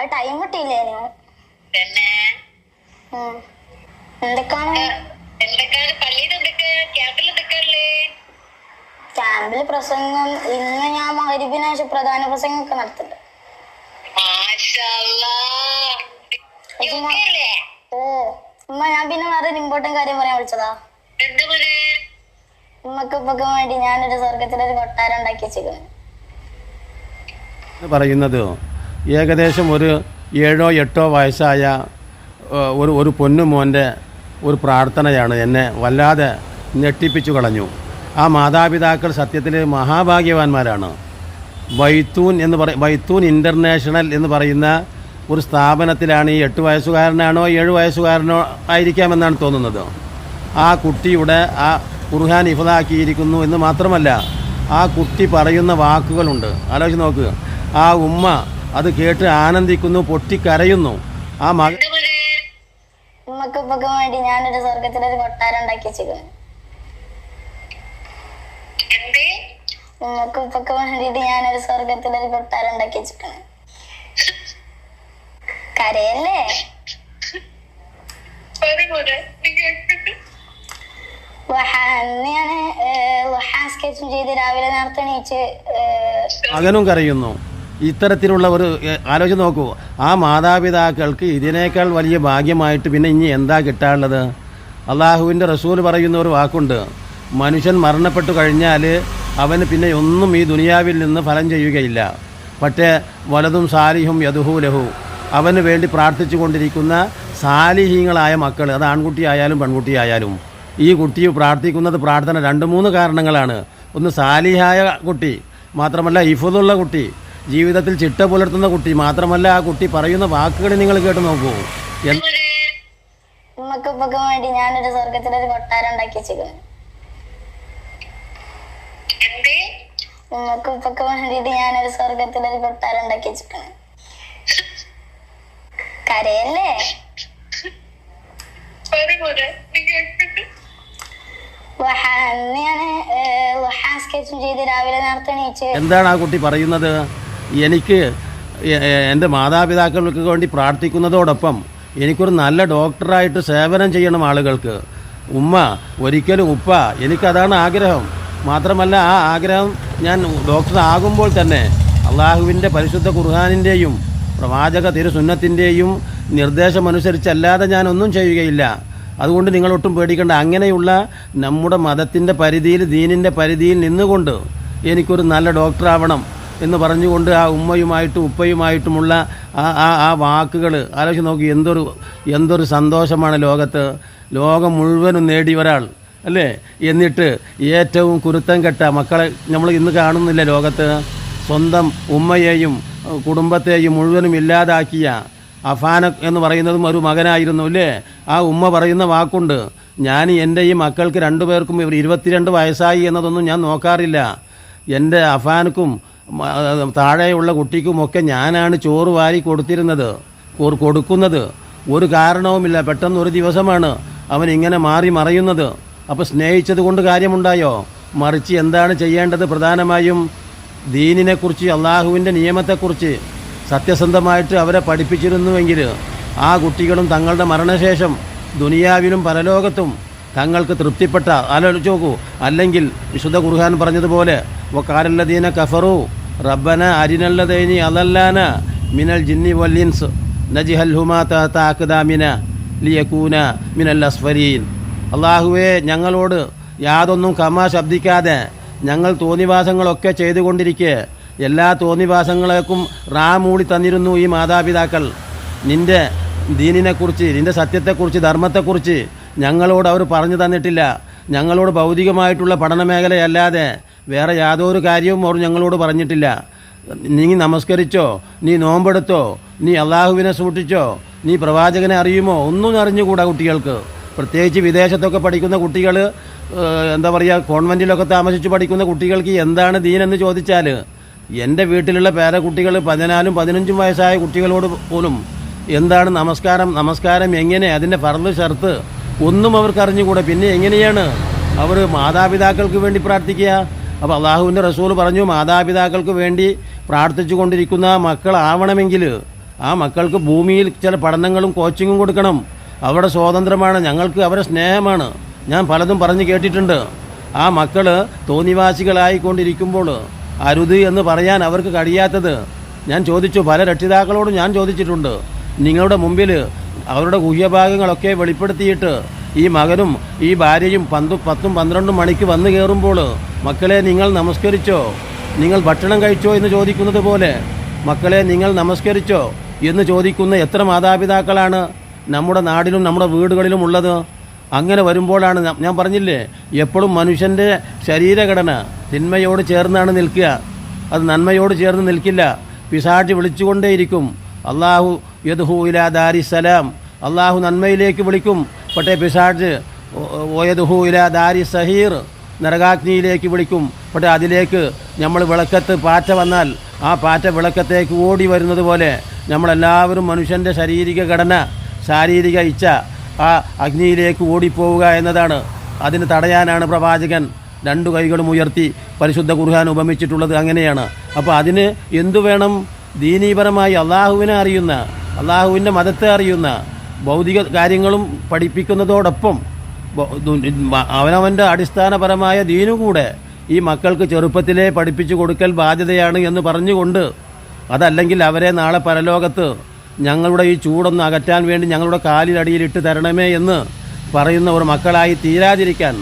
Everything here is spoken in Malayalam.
അത് ടൈം കിട്ടിയില്ലേ പിന്നെ? എന്തൊക്കെയാണ് എന്തൊക്കെയാണ് പള്ളിയിൽ എന്തൊക്കെ? ക്യാമ്പിൽ എന്തൊക്കെയല്ലേ ക്യാമ്പിൽ പ്രസംഗം ഇന്ന് ഞാൻ മകരിപ്പിന് പ്രധാന പ്രധാന പ്രസംഗമൊക്കെ നടത്തുന്നുണ്ട്. ഓ ഉമ്മ ഞാൻ പിന്നെ വേറെ ഇമ്പോർട്ടന്റ് കാര്യം പറയാൻ വിളിച്ചതാ. ഉമ്മക്ക് ഉപ്പക്ക് വേണ്ടി ഞാനൊരു സ്വർഗത്തിലൊരു കൊട്ടാരം ഉണ്ടാക്കി വെച്ചിരുന്നു എന്ന് പറയുന്നത്? ഏകദേശം ഒരു ഏഴോ എട്ടോ വയസ്സായ ഒരു ഒരു പൊന്നുമോന്റെ ഒരു പ്രാർത്ഥനയാണ് എന്നെ വല്ലാതെ ഞെട്ടിപ്പിച്ചു കളഞ്ഞു. ആ മാതാപിതാക്കൾ സത്യത്തിൽ മഹാഭാഗ്യവാന്മാരാണ്. വൈത്തൂൻ എന്ന് പറ വൈത്തൂൻ ഇന്റർനാഷണൽ എന്ന് പറയുന്ന ഒരു സ്ഥാപനത്തിലാണ് ഈ എട്ട് വയസ്സുകാരനാണോ ഏഴ് വയസ്സുകാരനോ ആയിരിക്കാമെന്നാണ് തോന്നുന്നത്. ആ കുട്ടിയുടെ ആ ഖുർഹാൻ ഇഫതാക്കിയിരിക്കുന്നു എന്ന് മാത്രമല്ല ആ കുട്ടി പറയുന്ന വാക്കുകളുണ്ട്. ആലോചിച്ച് നോക്ക്. ആ ഉമ്മ അത് കേട്ട് ആനന്ദിക്കുന്നു പൊട്ടിക്കരയുന്നു. ആ മക ും മോനെ ഉമ്മക്ക് ഇപ്പൊക്കെ വേണ്ടി ഞാനൊരു സ്വർഗത്തിലൊരു കൊട്ടാരം ഉണ്ടാക്കി വെച്ചിരിക്കുന്നു എന്ത്? ഉമ്മക്ക് ഇപ്പൊക്കെ വേണ്ടിയിട്ട് ഞാനൊരു സ്വർഗത്തിലൊരു കൊട്ടാരം ഉണ്ടാക്കി വെച്ചിരിക്കുന്നു കരയല്ലേ ഞാൻ സ്കെച്ചും ചെയ്ത് രാവിലെ നേരത്തെ എണീച്ച് മകനും കരയുന്നു. ഇത്തരത്തിലുള്ള ഒരു ആലോചന നോക്കൂ. ആ മാതാപിതാക്കൾക്ക് ഇതിനേക്കാൾ വലിയ ഭാഗ്യമായിട്ട് പിന്നെ ഇനി എന്താ കിട്ടാനുള്ളത്? അള്ളാഹുവിന്റെ റസൂൽ പറയുന്ന ഒരു വാക്കുണ്ട്. മനുഷ്യൻ മരണപ്പെട്ടു കഴിഞ്ഞാൽ അവന് പിന്നെ ഒന്നും ഈ ദുനിയാവിൽ നിന്ന് ഫലം ചെയ്യുകയില്ല. പക്ഷേ വലതും സാലിഹും യദുഹു ലഹു. അവന് വേണ്ടി പ്രാർത്ഥിച്ചു കൊണ്ടിരിക്കുന്ന സാലിഹീങ്ങളായ മക്കൾ അത് ആൺകുട്ടിയായാലും പെൺകുട്ടിയായാലും. ഈ കുട്ടി പ്രാർത്ഥിക്കുന്നത് പ്രാർത്ഥന രണ്ട് മൂന്ന് കാരണങ്ങളാണ്. ഒന്ന് സാലിഹായ കുട്ടി മാത്രമല്ല ഇഫുദുള്ള കുട്ടി. ജീവിതത്തിൽ ചിട്ട പുലർത്തുന്ന കുട്ടി മാത്രമല്ല ആ കുട്ടി പറയുന്ന വാക്കുകൾ നിങ്ങൾ കേട്ട് നോക്കൂ. വേണ്ടി ഞാനൊരു സ്വർഗത്തിലൊരു കൊട്ടാരം ഉണ്ടാക്കി വെച്ചിരിക്കുന്നു. എന്ത്? ഉമ്മക്ക് ഇപ്പൊക്കെ വേണ്ടിയിട്ട് ഞാനൊരു സ്വർഗത്തിലൊരു കൊട്ടാരം ഉണ്ടാക്കി വെച്ചിരിക്കുന്നു. കരയല്ലേ? എന്താണ് ആ കുട്ടി പറയുന്നത്? എനിക്ക് എന്റെ മാതാപിതാക്കൾക്ക് വേണ്ടി പ്രാർത്ഥിക്കുന്നതോടൊപ്പം എനിക്കൊരു നല്ല ഡോക്ടറായിട്ട് സേവനം ചെയ്യണം ആളുകൾക്ക്. ഉമ്മ ഒരിക്കലും ഉപ്പ എനിക്കതാണ് ആഗ്രഹം. മാത്രമല്ല ആ ആഗ്രഹം ഞാൻ ഡോക്ടർ ആകുമ്പോൾ തന്നെ അള്ളാഹുവിന്റെ പരിശുദ്ധ ഖുർഹാനിന്റെയും പ്രവാചക തിരുസുന്നത്തിന്റെയും നിർദ്ദേശമനുസരിച്ചല്ലാതെ ഞാൻ ഒന്നും ചെയ്യുകയില്ല. അതുകൊണ്ട് നിങ്ങളൊട്ടും പേടിക്കേണ്ട. അങ്ങനെയുള്ള നമ്മുടെ മതത്തിന്റെ പരിധിയിൽ ദീനിന്റെ പരിധിയിൽ നിന്നുകൊണ്ട് എനിക്കൊരു നല്ല ഡോക്ടറാവണം. എന്ന് പറഞ്ഞുകൊണ്ട് ആ ഉമ്മയുമായിട്ടും ഉപ്പയുമായിട്ടുമുള്ള ആ ആ ആ വാക്കുകൾ ആലോചിച്ച് നോക്കി എന്തൊരു എന്തൊരു സന്തോഷമാണ് ലോകത്ത്. ലോകം മുഴുവനും നേടി ഒരാൾ അല്ലേ? എന്നിട്ട് ഏറ്റവും കുരുത്തം കെട്ട മക്കളെ നമ്മൾ ഇന്ന് കാണുന്നില്ല ലോകത്ത്. സ്വന്തം ഉമ്മയെയും കുടുംബത്തെയും മുഴുവനും ഇല്ലാതാക്കിയ അഫാന എന്ന് പറയുന്നതും ഒരു മകനായിരുന്നു അല്ലേ? ആ ഉമ്മ പറയുന്ന വാക്കുണ്ട് ഞാൻ എന്റെ ഈ മക്കൾക്ക് രണ്ടുപേർക്കും ഇവർ ഇരുപത്തിരണ്ട് വയസ്സായി എന്നതൊന്നും ഞാൻ നോക്കാറില്ല. എന്റെ അഫാനക്കും താഴെയുള്ള കുട്ടിക്കുമൊക്കെ ഞാനാണ് ചോറ് വാരി കൊടുത്തിരുന്നത് കൊടുക്കുന്നത്. ഒരു കാരണവുമില്ല പെട്ടെന്ന് ഒരു ദിവസമാണ് അവൻ ഇങ്ങനെ മാറി മറയുന്നത്. അപ്പോൾ സ്നേഹിച്ചത് കൊണ്ട് കാര്യമുണ്ടായോ? മറിച്ച് എന്താണ് ചെയ്യേണ്ടത് പ്രധാനമായും? ദീനിനെക്കുറിച്ച് അള്ളാഹുവിന്റെ നിയമത്തെക്കുറിച്ച് സത്യസന്ധമായിട്ട് അവരെ പഠിപ്പിച്ചിരുന്നുവെങ്കിൽ ആ കുട്ടികളും തങ്ങളുടെ മരണശേഷം ദുനിയാവിലും പരലോകത്തും തങ്ങൾക്ക് തൃപ്തിപ്പെട്ട ആലോചിച്ച് നോക്കൂ അല്ലെങ്കിൽ വിശുദ്ധ ഖുർഹാൻ പറഞ്ഞതുപോലെ വക്കാരല്ലദീന കഫറു റബ്ബന അരിനല്ലതൈനി അതല്ലാന മിനൽ ജിന്നി വല്ലിൻസ് നജിഹൽഹുമാ താക്കുദാമിന ലിയക്കൂന മിനൽ അസ്ഫരീൻ അള്ളാഹുവെ ഞങ്ങളോട് യാതൊന്നും കമാ ശബ്ദിക്കാതെ ഞങ്ങൾ തോന്നിവാസങ്ങളൊക്കെ ചെയ്തുകൊണ്ടിരിക്കെ. എല്ലാ തോന്നിവാസങ്ങളേക്കും റാ മൂടി തന്നിരുന്നു ഈ മാതാപിതാക്കൾ. നിന്റെ ദീനിനെക്കുറിച്ച് നിന്റെ സത്യത്തെക്കുറിച്ച് ധർമ്മത്തെക്കുറിച്ച് ഞങ്ങളോട് അവർ പറഞ്ഞു തന്നിട്ടില്ല. ഞങ്ങളോട് ഭൗതികമായിട്ടുള്ള പഠന മേഖലയല്ലാതെ വേറെ യാതൊരു കാര്യവും അവർ ഞങ്ങളോട് പറഞ്ഞിട്ടില്ല. നീ നമസ്കരിച്ചോ നീ നോമ്പെടുത്തോ നീ അള്ളാഹുവിനെ സൂക്ഷിച്ചോ നീ പ്രവാചകനെ അറിയുമോ ഒന്നും അറിഞ്ഞുകൂടാ കുട്ടികൾക്ക്. പ്രത്യേകിച്ച് വിദേശത്തൊക്കെ പഠിക്കുന്ന കുട്ടികൾ എന്താ പറയുക കോൺവെന്റിലൊക്കെ താമസിച്ച് പഠിക്കുന്ന കുട്ടികൾക്ക് എന്താണ് ദീനെന്ന് ചോദിച്ചാൽ എന്റെ വീട്ടിലുള്ള പേരക്കുട്ടികൾ പതിനാലും പതിനഞ്ചും വയസ്സായ കുട്ടികളോട് പോലും എന്താണ് നമസ്കാരം നമസ്കാരം എങ്ങനെ അതിന്റെ ഫർദ് ഷർത്ത് ഒന്നും അവർക്ക് അറിഞ്ഞുകൂടാ. പിന്നെ എങ്ങനെയാണ് അവർ മാതാപിതാക്കൾക്ക് വേണ്ടി പ്രാർത്ഥിക്കുക? അപ്പോൾ അള്ളാഹുവിന്റെ റസൂൽ പറഞ്ഞു മാതാപിതാക്കൾക്ക് വേണ്ടി പ്രാർത്ഥിച്ചു കൊണ്ടിരിക്കുന്ന മക്കളാവണമെങ്കിൽ ആ മക്കൾക്ക് ഭൂമിയിൽ ചില പഠനങ്ങളും കോച്ചിങ്ങും കൊടുക്കണം. അവരുടെ സ്വാതന്ത്ര്യമാണ് ഞങ്ങൾക്ക് അവരുടെ സ്നേഹമാണ്. ഞാൻ പലതും പറഞ്ഞു കേട്ടിട്ടുണ്ട്. ആ മക്കൾ തോന്നിവാസികളായിക്കൊണ്ടിരിക്കുമ്പോൾ അരുത് എന്ന് പറയാൻ അവർക്ക് കഴിയാത്തത്. ഞാൻ ചോദിച്ചു പല രക്ഷിതാക്കളോടും ഞാൻ ചോദിച്ചിട്ടുണ്ട്. നിങ്ങളുടെ മുമ്പിൽ അവരുടെ ഗുഹ്യഭാഗങ്ങളൊക്കെ വെളിപ്പെടുത്തിയിട്ട് ഈ മകനും ഈ ഭാര്യയും പന്ത് പത്തും പന്ത്രണ്ടും മണിക്ക് വന്നു കയറുമ്പോൾ മക്കളെ നിങ്ങൾ നമസ്കരിച്ചോ? നിങ്ങൾ ഭക്ഷണം കഴിച്ചോ എന്ന് ചോദിക്കുന്നത് പോലെ മക്കളെ നിങ്ങൾ നമസ്കരിച്ചോ എന്ന് ചോദിക്കുന്ന എത്ര മാതാപിതാക്കളാണ് നമ്മുടെ നാടിലും നമ്മുടെ വീടുകളിലും ഉള്ളത്? അങ്ങനെ വരുമ്പോഴാണ് ഞാൻ പറഞ്ഞില്ലേ എപ്പോഴും മനുഷ്യന്റെ ശരീരഘടന തിന്മയോട് ചേർന്നാണ് നിൽക്കുക. അത് നന്മയോട് ചേർന്ന് നിൽക്കില്ല. പിശാച് വിളിച്ചുകൊണ്ടേയിരിക്കും. അള്ളാഹു യദ്ഹു ഇലാ ദാരിസലാം അള്ളാഹു നന്മയിലേക്ക് വിളിക്കും. പക്ഷേ പിശാജ് ഓയദ്ഹു ഇലാ ദാരി സഹീർ. നരകാഗ്നിയിലേക്ക് വിളിക്കും. പക്ഷേ അതിലേക്ക് നമ്മൾ വിളക്കത്ത് പാറ്റ വന്നാൽ ആ പാറ്റ വിളക്കത്തേക്ക് ഓടി വരുന്നത് പോലെ നമ്മളെല്ലാവരും മനുഷ്യന്റെ ശാരീരിക ഘടന ശാരീരിക ഇച്ഛ ആ അഗ്നിയിലേക്ക് ഓടിപ്പോവുക എന്നതാണ്. അതിന് തടയാനാണ് പ്രവാചകൻ രണ്ടു കൈകളും ഉയർത്തി പരിശുദ്ധ കുർഹാൻ ഉപമിച്ചിട്ടുള്ളത് അങ്ങനെയാണ്. അപ്പോൾ അതിന് എന്തു വേണം? ദീനീപരമായി അള്ളാഹുവിനെ അറിയുന്ന അള്ളാഹുവിന്റെ മതത്തെ അറിയുന്ന ഭൗതിക കാര്യങ്ങളും പഠിപ്പിക്കുന്നതോടൊപ്പം അവനവന്റെ അടിസ്ഥാനപരമായ ദീനു കൂടെ ഈ മക്കൾക്ക് ചെറുപ്പത്തിലേ പഠിപ്പിച്ചു കൊടുക്കൽ ബാധ്യതയാണ് എന്ന് പറഞ്ഞുകൊണ്ട് അതല്ലെങ്കിൽ അവരെ നാളെ പരലോകത്ത് ഞങ്ങളുടെ ഈ ചൂടൊന്ന് അകറ്റാൻ വേണ്ടി ഞങ്ങളുടെ കാലിലടിയിലിട്ട് തരണമേ എന്ന് പറയുന്ന ഒരു മക്കളായി തീരാതിരിക്കാൻ